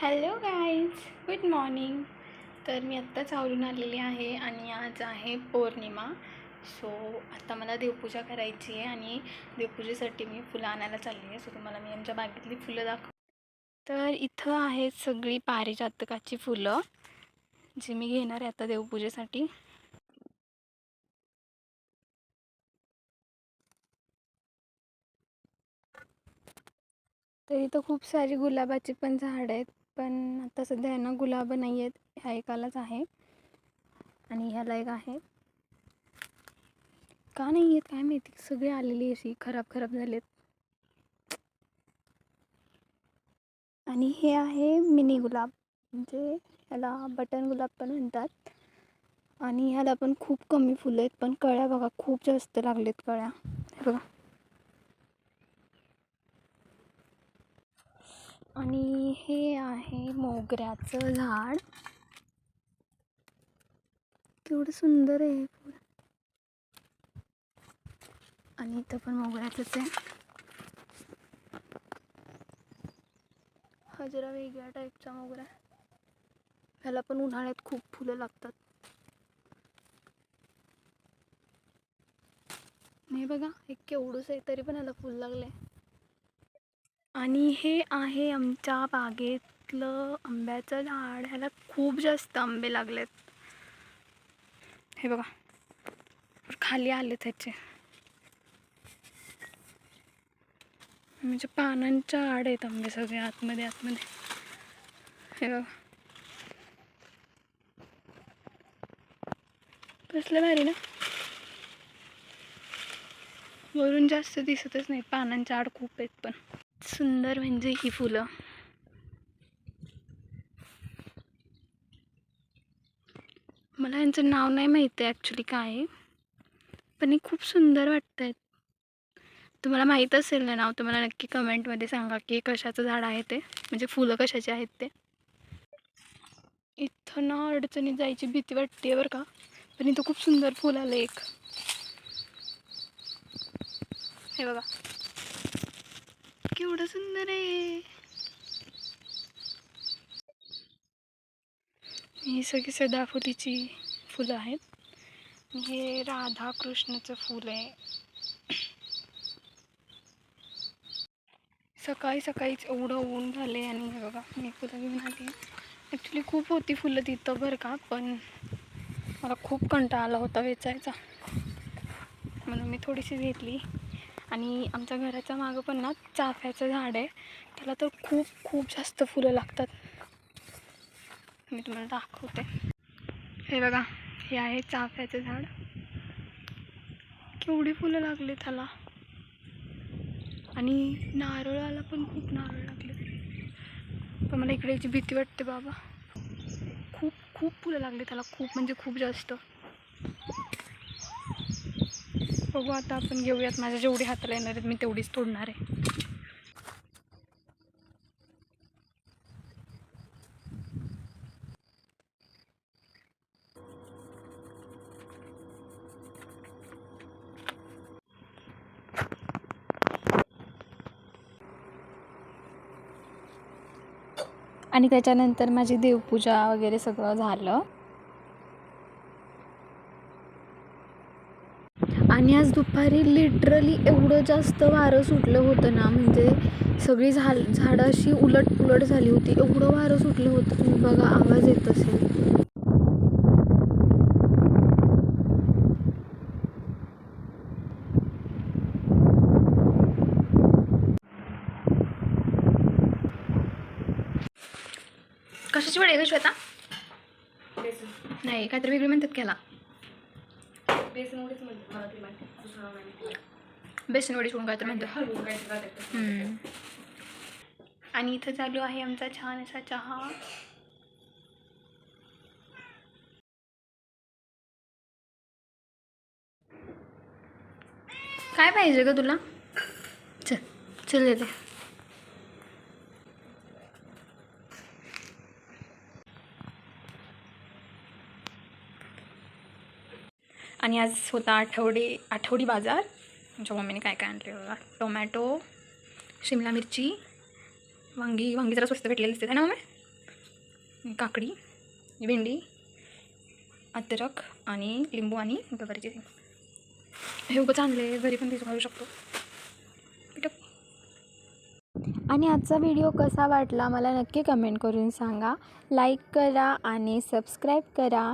Hello guys good morning. तर मी आत्ताच आवरून आलेली आहे आणि आज आहे पौर्णिमा. सो आता मला देवपूजा करायची आहे आणि देवपूजेसाठी मी फुलं आणायला चालली आहे. सो तुम्हाला मी आमच्या बागेतली फुलं दाखव तर इथं आहेत सगळी पारिजातकाची फुलं जी मी घेणार आहे आता देवपूजेसाठी. तर इथं खूप सारी गुलाबाची पण झाडं आहेत. पण आता सध्या आहे ना गुलाब नाही आहेत ह्या एकालाच आहे. आणि ह्याला एक आहे. का नाही आहेत काय माहिती? सगळी आलेली अशी खराब खराब झालेत. आणि हे आहे मिनी गुलाब. म्हणजे ह्याला बटन गुलाब पण म्हणतात. आणि ह्याला पण खूप कमी फुलं आहेत पण कळ्या बघा खूप जास्त लागलेत कळ्या. बघा. आणि मोगऱ्याचं झाड. केवढं सुंदर आहे फुल. आणि इथं पण मोगऱ्याचंच आहे. हा जरा वेगळ्या टाईपचा मोगरा ह्याला पण उन्हाळ्यात खूप फुलं लागतात. नाही बघा हे केवढंच आहे तरी पण ह्याला फुल लागले आणि हे आहे आमच्या बागेतलं आंब्याचं झाड. ह्याला खूप जास्त आंबे लागलेत. हे बघा. खाली आले त्याचे. म्हणजे पानांच्या आड आहेत आंबे सगळे आतमध्ये आतमध्ये. हे बघा. कसलं भारी ना? वरून जास्त दिसतच नाही. पानांच्या आड खूप आहेत पण. सुंदर म्हणजे ही फुलं. मला यांचं नाव नाही माहिती आहे ॲक्च्युली काय आहे. पण हे खूप सुंदर वाटत आहेत तुम्हाला माहीत असेल ना नाव तुम्हाला नक्की कमेंटमध्ये सांगा की कशाचं झाड आहे ते. म्हणजे फुलं कशाची आहेत ते. इथं ना अडचणीत जायची भीती वाटते बरं का. पण इथं खूप सुंदर फुल आलं एक. हे बघा. केवढं सुंदर आहे. ही सगळी सदाफुलीची फुलं आहेत. हे राधा कृष्णाचं फूल आहे. सकाळी सकाळीच एवढं ऊन झाले आणि हे बघा मी फुलं घेऊन आली. ॲक्च्युली खूप होती फुलं तिथं बरं का पण मला खूप कंटाळा आला होता वेचायचा. म्हणून मी थोडीशी घेतली. आणि आमच्या घराच्या मागं पण ना चाफ्याचं झाड आहे. त्याला तर खूप खूप जास्त फुलं लागतात. मी तुम्हाला दाखवते. हे बघा हे आहे चाफ्याचं झाड. केवढी फुलं लागली त्याला. आणि नारळाला पण खूप नारळ लागले. पण मला इकडे याची भीती वाटते बाबा. खूप खूप फुलं लागली त्याला. खूप म्हणजे खूप जास्त. बघू आता आपण घेऊयात. माझ्या जेवढी हाताला येणार आहेत मी तेवढीच तोडणार आहे. आणि त्याच्यानंतर माझी देवपूजा वगैरे सगळं झालं. आणि आज दुपारी लिटरली एवढं जास्त वारं सुटलं होतं ना म्हणजे सगळी झाल झाडं अशी उलट पुलट झाली होती. एवढं वारं सुटलं होतं. तुम्ही बघा आवाज येत असेल. कशाची वडी आहे श्वेता? नाही काहीतरी वेगळी म्हणतात त्याला बेसन वडी सोडून काहीतरी म्हणतात हम्म. आणि इथं चालू आहे आमचा छान असा चहा काय पाहिजे ग तुला? चल चल. येते आणि आज होता आठवडे आठवडी बाजार आमच्या मम्मीने काय काय आणले बघा. टोमॅटो शिमला मिरची वांगी वांगी जरा स्वस्त भेटलेली दिसते ना मम्मी? काकडी भेंडी अद्रक आणि लिंबू आणि गवारीचे हे उगंच आणले घरी पण भिजू घालू शकतो. आणि आजचा व्हिडिओ कसा वाटला मला नक्की कमेंट करून सांगा. लाईक करा आणि सबस्क्राईब करा.